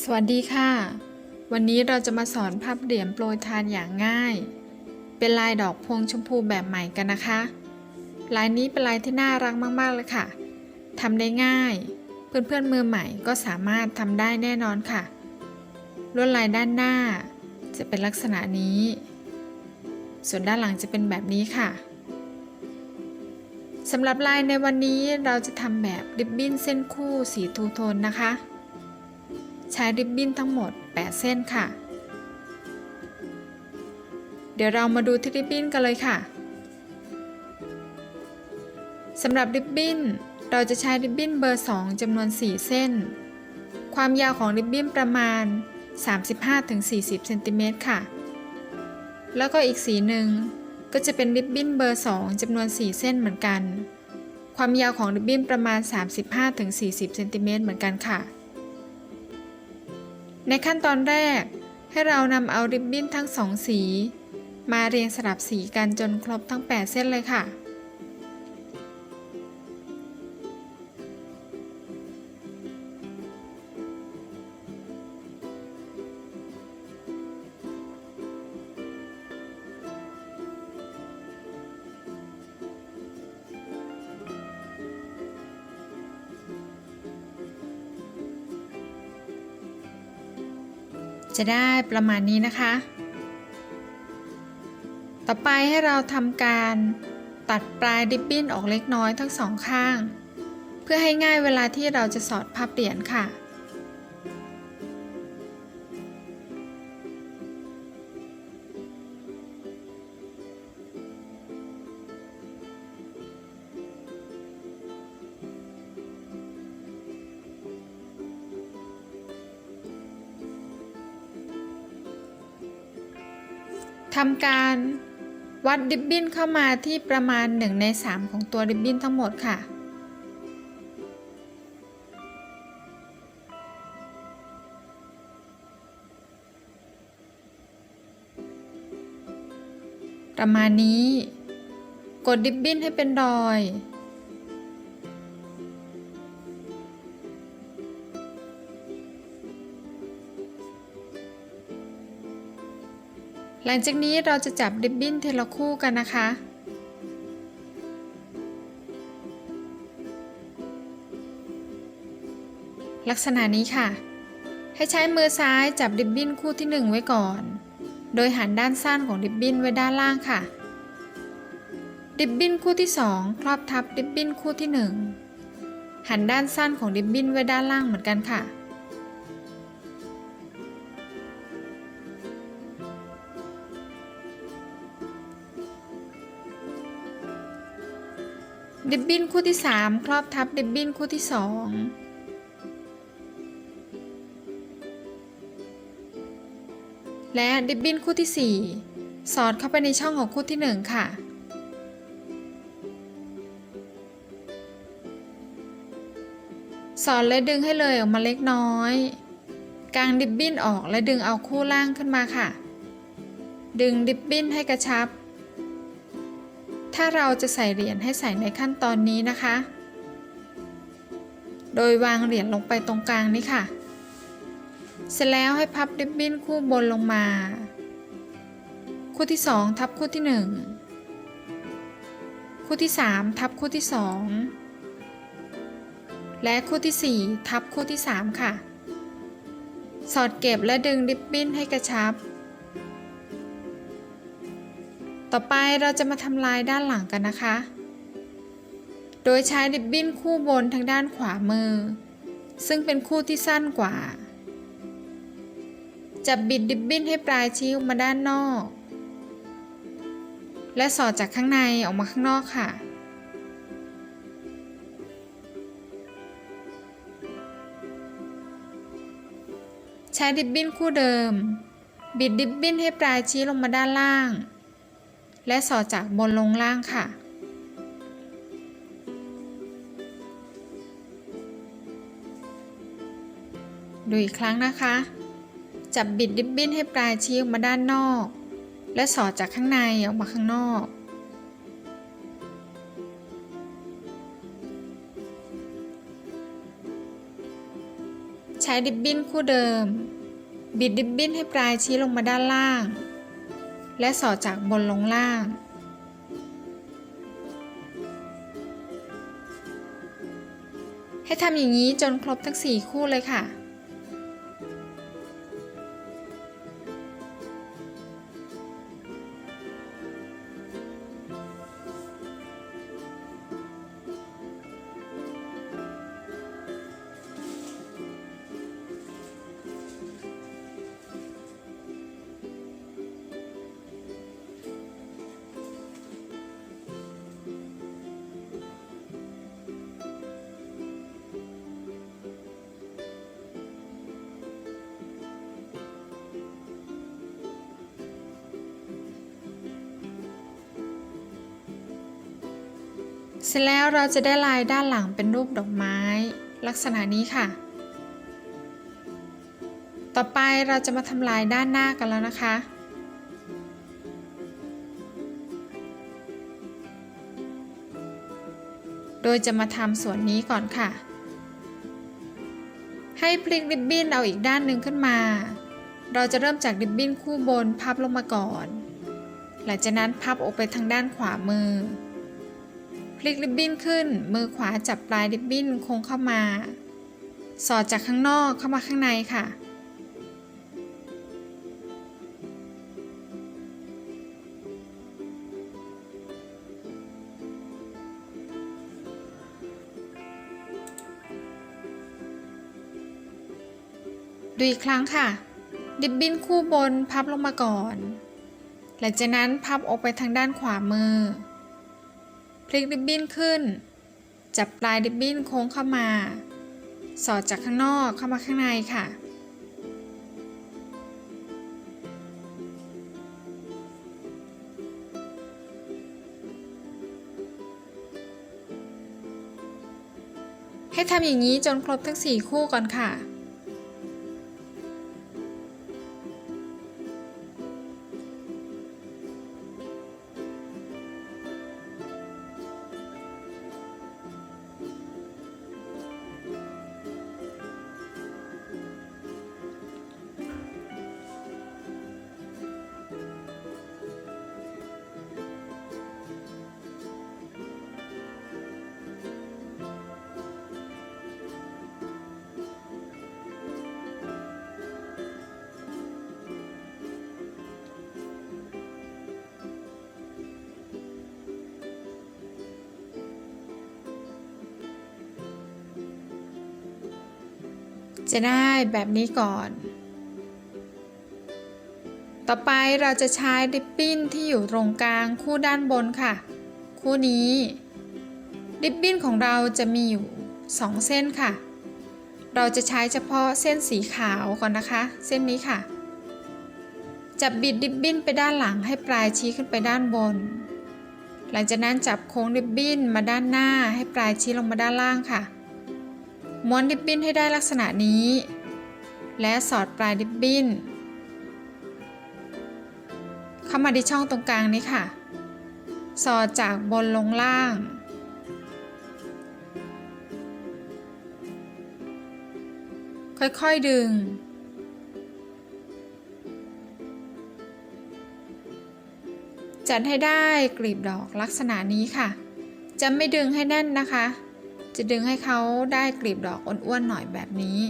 สวัสดีค่ะ วันนี้เราจะมาสอนพับเหรียญโปรยทานอย่างง่าย เป็นลายดอกพวงชมพูแบบใหม่กันนะคะ ลายนี้เป็นลายที่น่ารักมากๆเลยค่ะทำได้ง่าย เพื่อนๆมือใหม่ก็สามารถทำได้แน่นอนค่ะ ลวดลายด้านหน้า จะเป็นลักษณะนี้ ส่วนด้านหลังจะเป็นแบบนี้ค่ะสำหรับลายในวันนี้เราจะทำแบบริบบิ้นเส้นคู่สีทูโทนนะคะ ใช้ริบบิ้นทั้งหมด 8 เส้นค่ะ เดี๋ยวเรามาดูที่ริบบิ้นกันเลยค่ะสำหรับริบบิ้นเราจะใช้ริบบิ้นเบอร์ 2จำนวน 4 เส้น ความยาวของริบบิ้นประมาณ 35-40 เซนติเมตรค่ะ แล้วก็อีกสีหนึ่งก็จะเป็นริบบิ้นเบอร์ 2จำนวน 4 เส้นเหมือนกัน ความยาวของริบบิ้นประมาณ 35-40 เซนติเมตรเหมือนกันค่ะ ในขั้นตอนแรก ให้เรานำเอาริบบิ้นทั้งสองสี มาเรียงสลับสีกันจนครบทั้ง 8 เส้นเลยค่ะ จะได้ประมาณนี้นะคะ ต่อไปให้เราทำการตัดปลายริบบิ้นออกเล็กน้อยทั้งสองข้าง เพื่อให้ง่ายเวลาที่เราจะสอดผ้าเปลี่ยนค่ะ ทำการวัดริบบิ้นเข้ามาที่ประมาณ 1 ใน 3 ของตัวริบบิ้นทั้งหมดค่ะ ประมาณนี้ กดริบบิ้นให้เป็นรอย หลังจากนี้เราจะจับริบบิ้นทีละคู่กันนะคะ ลักษณะนี้ค่ะ ให้ใช้มือซ้ายจับริบบิ้นคู่ที่ 1 ไว้ก่อน โดยหันด้านสั้นของริบบิ้นไว้ด้านล่างค่ะ ริบบิ้นคู่ที่ 2 ครอบทับริบบิ้นคู่ที่ 1 หันด้านสั้นของริบบิ้นไว้ด้านล่างเหมือนกันค่ะ ริบบิ้นคู่ที่ 3 ครอบทับริบบิ้นคู่ที่ 2และริบบิ้นคู่ที่ 4 สอดเข้าไปในช่องของคู่ที่ 1 ค่ะ สอดและดึงให้เลยออกมาเล็กน้อย กางริบบิ้นออกและดึงเอาคู่ล่างขึ้นมาค่ะ ดึงริบบิ้นให้กระชับ ถ้าเราจะใส่เหรียญให้ใส่ในขั้นตอนนี้นะคะ โดยวางเหรียญลงไปตรงกลางนี้ค่ะ เสร็จแล้วให้พับริบบิ้นคู่บนลงมา คู่ที่ 2 ทับคู่ที่ 1 คู่ที่ 3 ทับคู่ที่ 2 และคู่ที่ 4 ทับคู่ที่ 3 ค่ะ สอดเก็บและดึงริบบิ้นให้กระชับ ต่อไปเราจะมาทำลายด้านหลังกันนะคะ โดยใช้ริบบิ้นคู่บนทางด้านขวามือ ซึ่งเป็นคู่ที่สั้นกว่า จับบิดริบบิ้นให้ปลายชี้ออกมาด้านนอก และสอดจากข้างในออกมาข้างนอกค่ะใช้ริบบิ้นคู่เดิม บิดริบบิ้นให้ปลายชี้ลงมาด้านล่าง และสอดจากบนลงล่างค่ะ ดูอีกครั้งนะคะ จับบิดริบบิ้นให้ปลายชี้ออกมาด้านนอก และสอดจากข้างในออกมาข้างนอกใช้ช้ดิบบิ้นคู่เดิม บิดดิบบิ้นให้ปลายชี้ลงมาด้านล่าง และสอดจากบนลงล่าง ให้ทำอย่างนี้จนครบทั้ง 4 คู่เลยค่ะ สร็จแล้วเราจะได้ลายด้านหลังเป็นรูปดอกไม้ ลักษณะนี้ค่ะ ต่อไปเราจะมาทำลายด้านหน้ากันแล้วนะคะ โดยจะมาทำส่วนนี้ก่อนค่ะ ให้พลิกริบบิ้นเอาอีกด้านหนึ่งขึ้นมา เราจะเริ่มจากริบบิ้นคู่บนพับลงมาก่อน หลังจากนั้นพับออกไปทางด้านขวามือ ลิกริบบิ้นขึ้น มือขวาจับปลายริบบิ้นโค้งเข้ามา สอดจากข้างนอกเข้ามาข้างในค่ะ ดูอีกครั้งค่ะ ดิบบิ้นคู่บนพับลงมาก่อน หลังจากนั้นพับออกไปทางด้านขวามือ ลิกริบบิ้นขึ้น จับปลายริบบิ้นโค้งเข้ามา สอดจากข้างนอกเข้ามาข้างในค่ะ ให้ทำอย่างนี้จนครบทั้ง 4 คู่ก่อนค่ะ จะได้แบบนี้ก่อน ต่อไปเราจะใช้ริบบิ้นที่อยู่ตรงกลางคู่ด้านบนค่ะ คู่นี้ ริบบิ้นของเราจะมีอยู่ 2 เส้นค่ะ เราจะใช้เฉพาะเส้นสีขาวก่อนนะคะ เส้นนี้ค่ะ จับบิดริบบิ้นไปด้านหลังให้ปลายชี้ขึ้นไปด้านบน หลังจากนั้นจับโค้งริบบิ้นมาด้านหน้าให้ปลายชี้ลงมาด้านล่างค่ะ ม้วนริบบิ้นให้ได้ลักษณะนี้ และสอดปลายริบบิ้น เข้ามาที่ช่องตรงกลางนี้ค่ะ สอดจากบนลงล่าง ค่อยๆดึง จัดให้ได้กลีบดอกลักษณะนี้ค่ะ จะไม่ดึงให้แน่นนะคะ จะดึงให้เขาได้กลีบดอกอ้วนๆหน่อยแบบนี้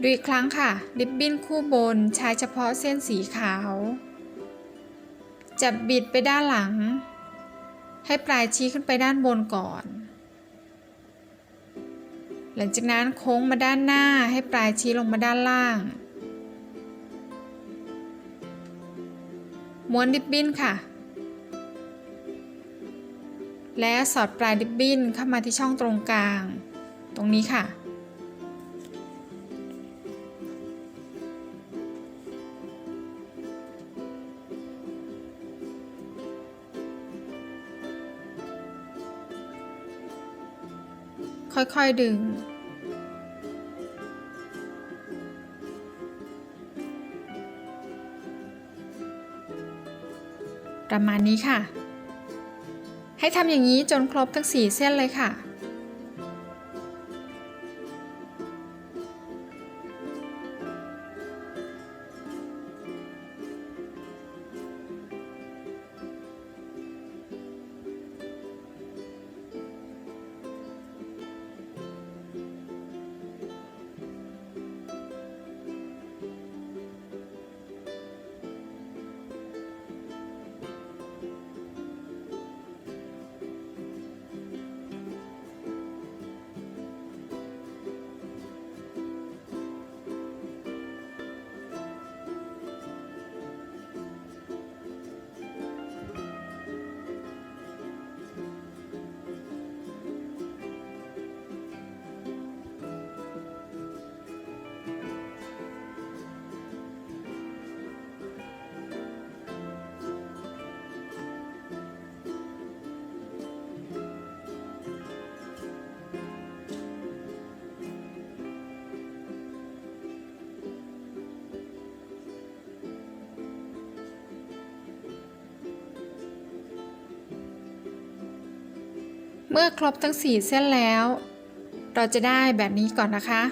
ดูอีกครั้งค่ะ ริบบิ้นคู่บนใช้เฉพาะเส้นสีขาว จับบิดไปด้านหลัง ให้ปลายชี้ขึ้นไปด้านบนก่อน หลังจากนั้นโค้งมาด้านหน้าให้ปลายชี้ลงมาด้านล่างม้วนริบบิ้นค่ะ และสอดปลายริบบิ้นเข้ามาที่ช่องตรงกลาง ตรงนี้ค่ะ ค่อยๆดึงประมาณนี้ค่ะ ให้ทำอย่างนี้จนครบทั้ง 4 เส้นเลยค่ะ เมื่อครบทั้ง 4 เส้นแล้ว เราจะได้แบบนี้ก่อนนะคะ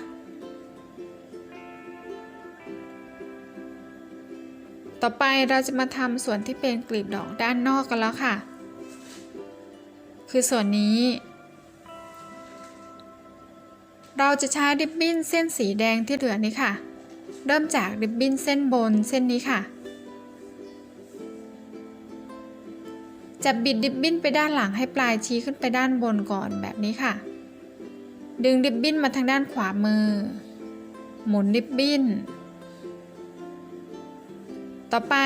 ต่อไปเราจะมาทำส่วนที่เป็นกลีบดอกด้านนอกกันแล้วค่ะ คือส่วนนี้ เราจะใช้ริบบิ้นเส้นสีแดงที่เหลือนี้ค่ะ เริ่มจากริบบิ้นเส้นบนเส้นนี้ค่ะ จะบิดริบบิ้นไปด้านหลังให้ปลายชี้ขึ้นไปด้านบนก่อนแบบนี้ค่ะ ดึงริบบิ้นมาทางด้านขวามือ หมุนริบบิ้น ต่อไป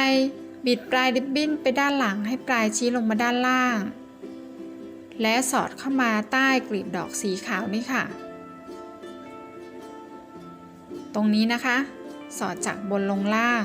บิดปลายริบบิ้นไปด้านหลังให้ปลายชี้ลงมาด้านล่าง และสอดเข้ามาใต้กลีบดอกสีขาวนี่ค่ะ ตรงนี้นะคะ สอดจากบนลงล่าง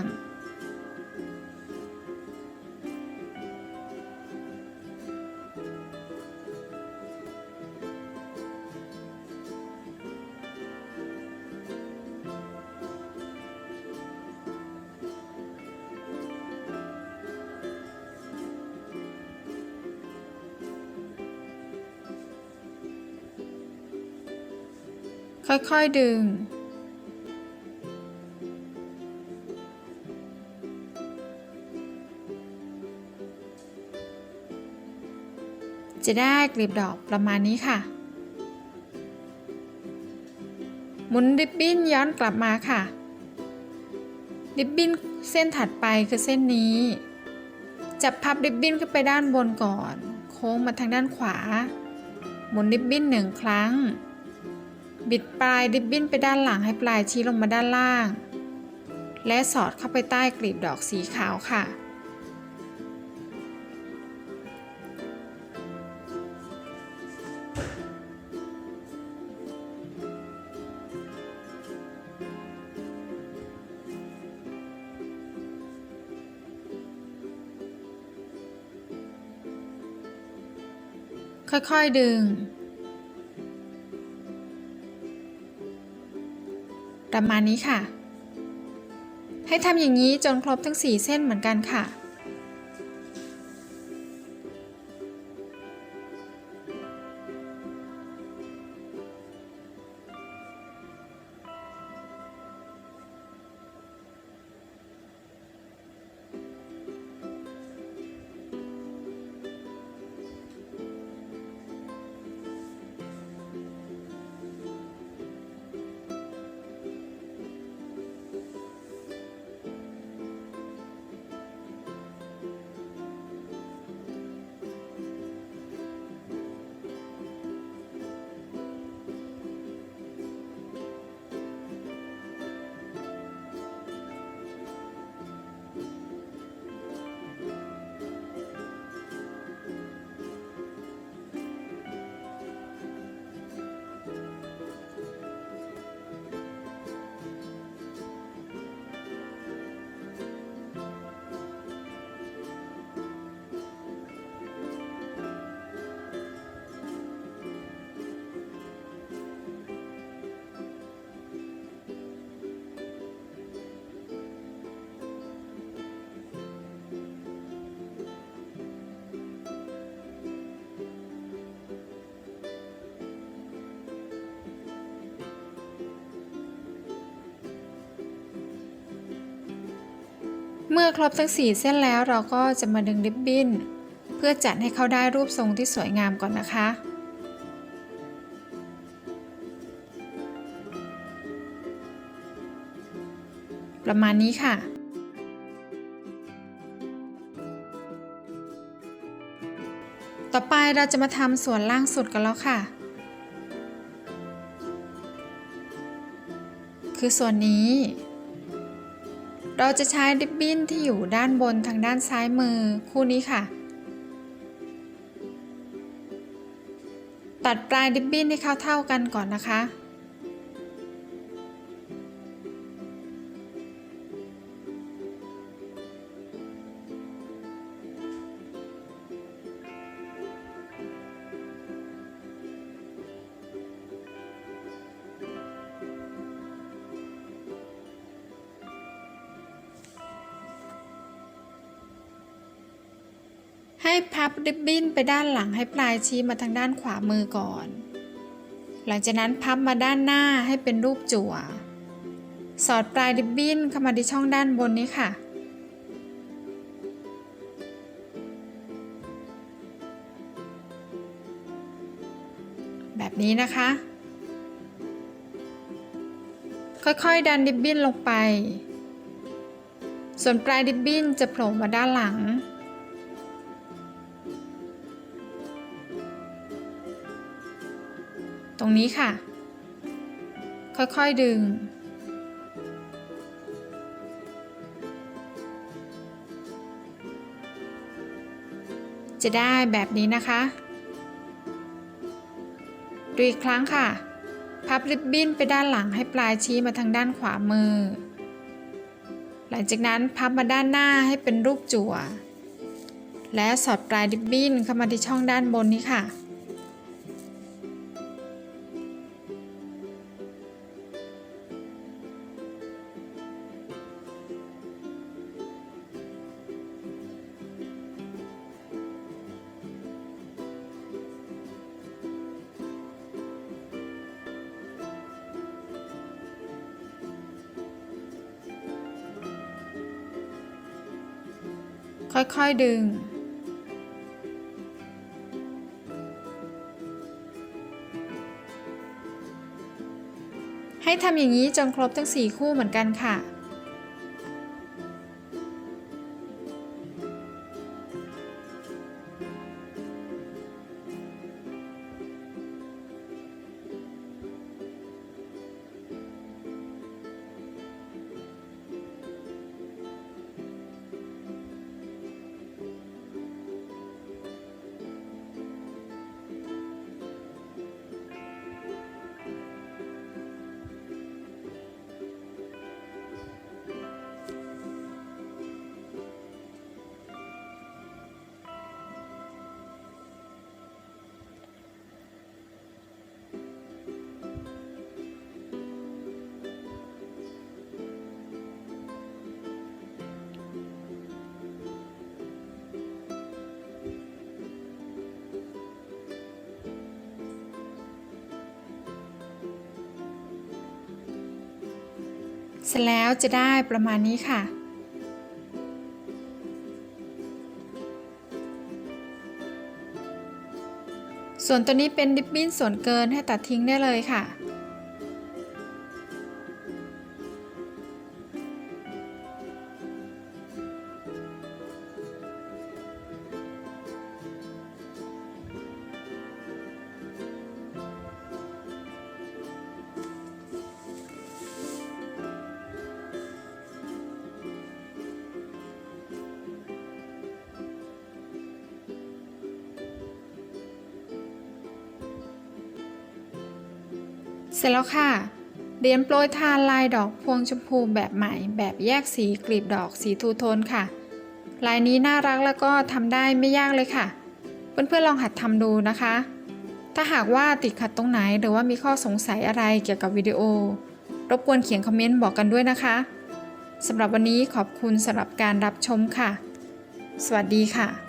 ค่อยๆดึง จะได้กลีบดอกประมาณนี้ค่ะ หมุนริบบิ้นย้อนกลับมาค่ะ ริบบิ้นเส้นถัดไปคือเส้นนี้ จับพับริบบิ้นขึ้นไปด้านบนก่อน โค้งมาทางด้านขวา หมุนริบบิ้นหนึ่งครั้ง บิดปลายริบบิ้นไปด้านหลังให้ปลายชี้ลงมาด้านล่าง และสอดเข้าไปใต้กลีบดอกสีขาวค่ะ ค่อยๆดึง ประมาณนี้ค่ะ ให้ทำอย่างนี้จนครบทั้ง 4 เส้นเหมือนกันค่ะ เมื่อครบทั้ง 4 เส้นแล้วเราก็จะมาดึงริบบิ้น เพื่อจัดให้เขาได้รูปทรงที่สวยงามก่อนนะคะ ประมาณนี้ค่ะต่อไปเราจะมาทำส่วนล่างสุดกันแล้วค่ะ คือส่วนนี้ เราจะใช้ริบบิ้นที่อยู่ด้านบนทางด้านซ้ายมือคู่นี้ค่ะ ตัดปลายริบบิ้นให้เข้าเท่ากันก่อนนะคะ ริบบิ้นไปด้านหลังให้ปลายชี้มาทางด้านขวามือก่อน หลังจากนั้นพับมาด้านหน้าให้เป็นรูปจั่ว สอดปลายริบบิ้นเข้ามาที่ช่องด้านบนนี้ค่ะ แบบนี้นะคะ ค่อยๆดันริบบิ้นลงไป ส่วนปลายริบบิ้นจะโผล่มาด้านหลัง ตรงนี้ค่ะ ค่อยๆดึง จะได้แบบนี้นะคะดูอีกครั้งค่ะ พับริบบิ้นไปด้านหลังให้ปลายชี้มาทางด้านขวามือ หลังจากนั้นพับมาด้านหน้าให้เป็นรูปจั่ว และสอดปลายริบบิ้นเข้ามาที่ช่องด้านบนนี้ค่ะ ค่อยๆดึง ให้ทำอย่างนี้จนครบทั้ง 4 คู่เหมือนกันค่ะ เสร็จแล้วจะได้ประมาณนี้ค่ะ ส่วนตัวนี้เป็นดิบบิ้นส่วนเกินให้ตัดทิ้งได้เลยค่ะ เสร็จแล้วค่ะเหรียญโปรยทานลายดอกพวงชมพูแบบใหม่ แบบแยกสีกลีบดอกสีทูโทนค่ะ ลายนี้น่ารักแล้วก็ทำได้ไม่ยากเลยค่ะ เพื่อนๆลองหัดทำดูนะคะ ถ้าหากว่าติดขัดตรงไหนหรือว่ามีข้อสงสัยอะไรเกี่ยวกับวิดีโอ รบกวนเขียนคอมเมนต์บอกกันด้วยนะคะสำหรับวันนี้ขอบคุณสำหรับการรับชมค่ะ สวัสดีค่ะ